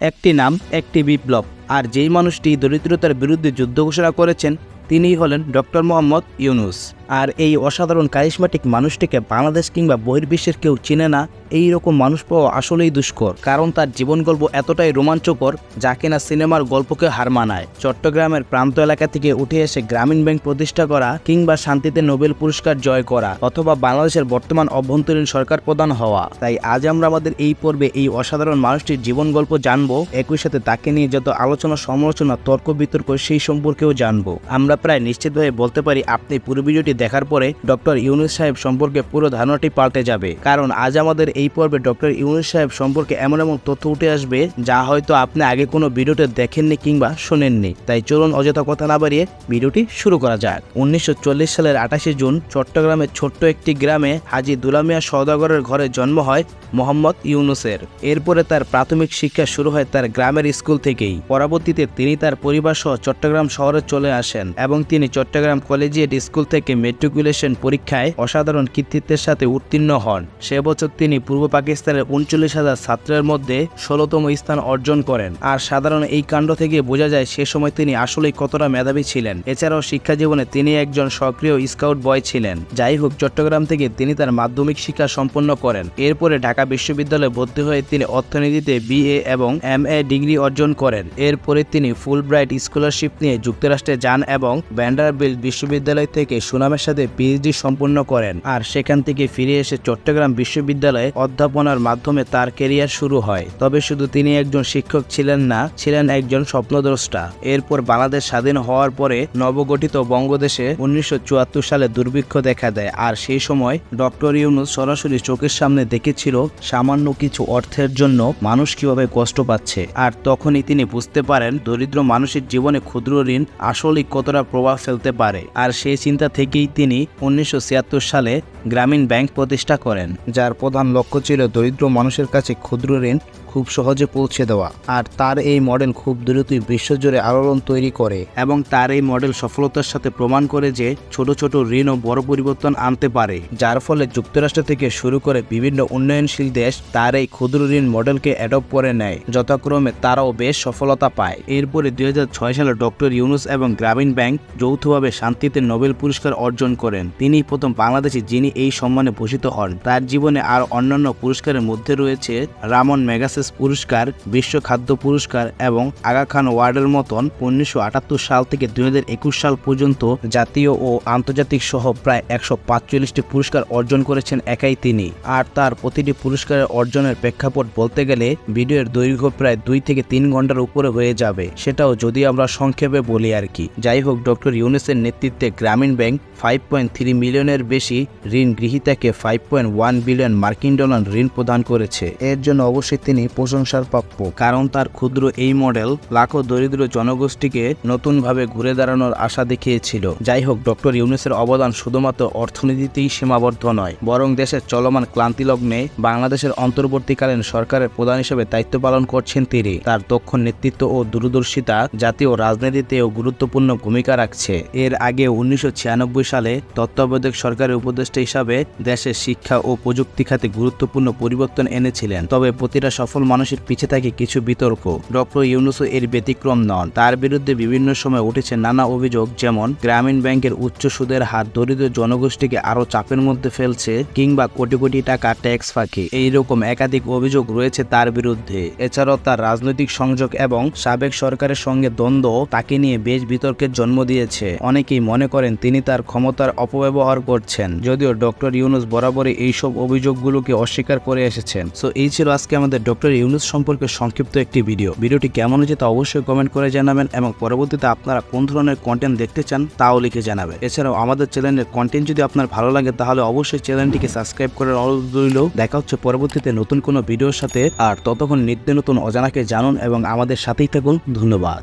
একটি নাম, একটি বিপ্লব। আর যেই মানুষটি দরিদ্রতার বিরুদ্ধে যুদ্ধ ঘোষণা করেছেন, তিনিই হলেন ডক্টর মোহাম্মদ ইউনুস। আর এই অসাধারণ কারিশমাটিক মানুষটিকে বাংলাদেশ কিংবা বহির্বিশ্বের কেউ চিনে না, এই রকম মানুষ পাওয়া আসলেই দুষ্কর। কারণ তার জীবন গল্প এতটাই রোমাঞ্চকর যা কিনা সিনেমার গল্পকে হার মানায়। চট্টগ্রামের প্রান্ত এলাকা থেকে উঠে এসে গ্রামীণ ব্যাংক প্রতিষ্ঠা করা কিংবা শান্তিতে নোবেল পুরস্কার জয় করা অথবা বাংলাদেশের বর্তমান অভ্যন্তরীণ সরকার প্রধান হওয়া। তাই আজ আমরা আমাদের এই পর্বে এই অসাধারণ মানুষটির জীবন গল্প জানব, একই সাথে তাকে নিয়ে যত আলোচনা, সমালোচনা, তর্ক বিতর্ক সেই সম্পর্কেও জানব। আমরা প্রায় নিশ্চিতভাবে বলতে পারি, আপনি পুরো ভিডিওটি দেখার পরে ডক্টর ইউনুস সাহেব সম্পর্কে পুরো ধারণাটি পাল্টে যাবে। কারণ আজ আমাদের এই পর্বে ডক্টর ইউনুস সাহেব সম্পর্কে এমন এমন তথ্য উঠে আসবে যা হয়তো আপনি আগে কোনো ভিডিওতে দেখেননি কিংবা শোনেননি। তাই চলুন অযথা কথা না বাড়িয়ে ভিডিওটি শুরু করা যাক। উনিশশো চল্লিশ সালের আঠাশে জুন চট্টগ্রামের ছোট্ট একটি গ্রামে হাজি দুলামিয়া সওদাগরের ঘরে জন্ম হয় মোহাম্মদ ইউনুসের। এরপরে তার প্রাথমিক শিক্ষা শুরু হয় তার গ্রামের স্কুল থেকেই। পরবর্তীতে তিনি তার পরিবার সহ চট্টগ্রাম শহরে চলে আসেন এবং তিনি চট্টগ্রাম কলেজিয়েট স্কুল থেকে মেট্রিকুলেশন পরীক্ষায় অসাধারণ কৃতিত্বের সাথে উত্তীর্ণ হন। সে বছর তিনি পূর্ব পাকিস্তানের উনচল্লিশ হাজার ছাত্রের মধ্যে ষোলোতম স্থান অর্জন করেন। আর সাধারণ এই কাণ্ড থেকে বোঝা যায় সে সময় তিনি আসলেই কতটা মেধাবী ছিলেন। এছাড়াও শিক্ষা জীবনে তিনি একজন সক্রিয় স্কাউট বয় ছিলেন। যাই হোক, চট্টগ্রাম থেকে তিনি তার মাধ্যমিক শিক্ষা সম্পন্ন করেন। এরপরে ঢাকা বিশ্ববিদ্যালয়ে ভর্তি হয়ে তিনি অর্থনীতিতে বিএ এবং এম এ ডিগ্রি অর্জন করেন। এরপরে তিনি ফুল ব্রাইট স্কলারশিপ নিয়ে যুক্তরাষ্ট্রে যান এবং ভ্যান্ডারবিল্ট বিশ্ববিদ্যালয় থেকে সুনামের সাথে পিএইচডি সম্পন্ন করেন আর সেখান থেকে ফিরে এসে চট্টগ্রাম বিশ্ববিদ্যালয়ে অধ্যাপনার মাধ্যমে তার কেরিয়ার শুরু হয়। তবে শুধু তিনি একজন শিক্ষক ছিলেন না, ছিলেন একজন স্বপ্নদ্রষ্টা। এরপর বাংলাদেশ স্বাধীন হওয়ার পরে নবগঠিত বঙ্গদেশে উনিশশো চুয়াত্তর সালে দুর্ভিক্ষ দেখা দেয় আর সেই সময় ডক্টর ইউনুস সরাসরি চোখের সামনে দেখেছিল সামান্য কিছু অর্থের জন্য মানুষ কীভাবে কষ্ট পাচ্ছে। আর তখনই তিনি বুঝতে পারেন দরিদ্র মানুষের জীবনে ক্ষুদ্র ঋণ আসলেই কতটা প্রভাব ফেলতে পারে। আর সেই চিন্তা থেকেই তিনি উনিশশো ছিয়াত্তর সালে গ্রামীণ ব্যাংক প্রতিষ্ঠা করেন, যার প্রধান লক্ষ্য ছিল দরিদ্র মানুষের কাছে ক্ষুদ্র ঋণ খুব সহজে পৌঁছে দেওয়া। আর তার এই মডেল খুব দ্রুতই বিশ্বজুড়ে আলোড়ন তৈরি করে এবং তার এই মডেল সফলতার সাথে প্রমাণ করে যে ছোট ছোট ঋণ ও বড় পরিবর্তন আনতে পারে, যার ফলে যুক্তরাষ্ট্র থেকে শুরু করে বিভিন্ন উন্নয়নশীল দেশ তার এই ক্ষুদ্র ঋণ মডেলকে অ্যাডপ্ট করে নেয়। যথাক্রমে তারাও বেশ সফলতা পায়। এরপরে দুই হাজার ছয় সালে ডক্টর ইউনুস এবং গ্রামীণ ব্যাংক যৌথভাবে শান্তিতে নোবেল পুরস্কার অর্জন করেন। তিনি প্রথম বাংলাদেশি যিনি এই সম্মানে ভূষিত হন। তার জীবনে আর অন্যান্য পুরস্কারের মধ্যে রয়েছে রামন মেগাসেস পুরস্কার, বিশ্ব খাদ্য পুরস্কার এবং আগা খান ওয়ার্ডের মতন উনিশশো আটাত্তর সাল থেকে দু হাজার একুশ সাল পর্যন্ত জাতীয় ও আন্তর্জাতিক সহ প্রায় একশো পাঁচচল্লিশটি পুরস্কার অর্জন করেছেন একাই তিনি। আর তার প্রতিটি পুরস্কারের অর্জনের প্রেক্ষাপট বলতে গেলে ভিডিওর দৈর্ঘ্য প্রায় দুই থেকে তিন ঘণ্টার উপরে হয়ে যাবে। সেটাও যদি আমরা সংক্ষেপে বলি আর কি। যাই হোক, ডক্টর ইউনেসের নেতৃত্বে Grameen bank five point three মিলিয়নের বেশি ঋণ গৃহীতাকে ফাইভ পয়েন্ট ওয়ান বিলিয়ন মার্কিন ডলার ঋণ প্রদান করেছে। এর জন্য অবশ্যই তিনি প্রশংসার প্রাপ্য, কারণ তার ক্ষুদ্র এই মডেল লাখো দরিদ্র জনগোষ্ঠীকে নতুনভাবে ঘুরে দাঁড়ানোর আশা দেখিয়েছিল। যাই হোক, ডক্টর ইউনুসের অবদান শুধুমাত্র অর্থনীতিতেই সীমাবদ্ধ নয়, বরং দেশের চলমান ক্লান্তি লগ্নে বাংলাদেশের অন্তর্বর্তীকালীন সরকারের প্রধান হিসেবে দায়িত্ব পালন করছেন তিনি। তার দক্ষ নেতৃত্ব ও দূরদর্শিতা জাতীয় রাজনীতিতেও গুরুত্বপূর্ণ ভূমিকা রাখছে। এর আগে উনিশশো ছিয়ানব্বই সালে তত্ত্বাবধায়ক সরকারের উপদেষ্টা হিসাবে দেশের শিক্ষা ও প্রযুক্তি খাতে গুরুত্বপূর্ণ পরিবর্তন এনেছিলেন। তবে প্রতিটা সফল মানুষের পিছে থাকে কিছু বিতর্ক। ডক্টর ইউনুসও এর ব্যতিক্রম নন। তার বিরুদ্ধে বিভিন্ন সময় উঠেছে নানা অভিযোগ, যেমন গ্রামীণ ব্যাংকের উচ্চ সুদের হার দরিদ্র জনগোষ্ঠীকে আরও চাপের মধ্যে ফেলছে কিংবা কোটি কোটি টাকা ট্যাক্স ফাঁকি। এইরকম একাধিক অভিযোগ রয়েছে তার বিরুদ্ধে। এছাড়াও তার রাজনৈতিক সংযোগ এবং সাবেক সরকারের সঙ্গে দ্বন্দ্ব তাকে নিয়ে বেশ বিতর্কের জন্ম দিয়েছে। অনেকেই মনে করেন তিনি তার ক্ষমতার অপব্যবহার করছেন। যদিও ডক্টর ইউনুস বরাবরই এইসব অভিযোগগুলোকে অস্বীকার করে এসেছেন। সো এই ছিল আজকে আমাদের ডক্টর ইউনুস সম্পর্কে সংক্ষিপ্ত একটি ভিডিও। ভিডিওটি কেমন হয়েছে তা অবশ্যই কমেন্ট করে জানাবেন এবং পরবর্তীতে আপনারা কোন ধরনের কন্টেন্ট দেখতে চান তাও লিখে জানাবেন। এছাড়াও আমাদের চ্যানেলের কন্টেন্ট যদি আপনার ভালো লাগে, তাহলে অবশ্যই চ্যানেলটিকে সাবস্ক্রাইব করার অনুরোধ রইল দেখা হচ্ছে পরবর্তীতে নতুন কোনো ভিডিওর সাথে। আর ততক্ষণ নিত্য নতুন অজানাকে জানুন এবং আমাদের সাথেই থাকুন। ধন্যবাদ।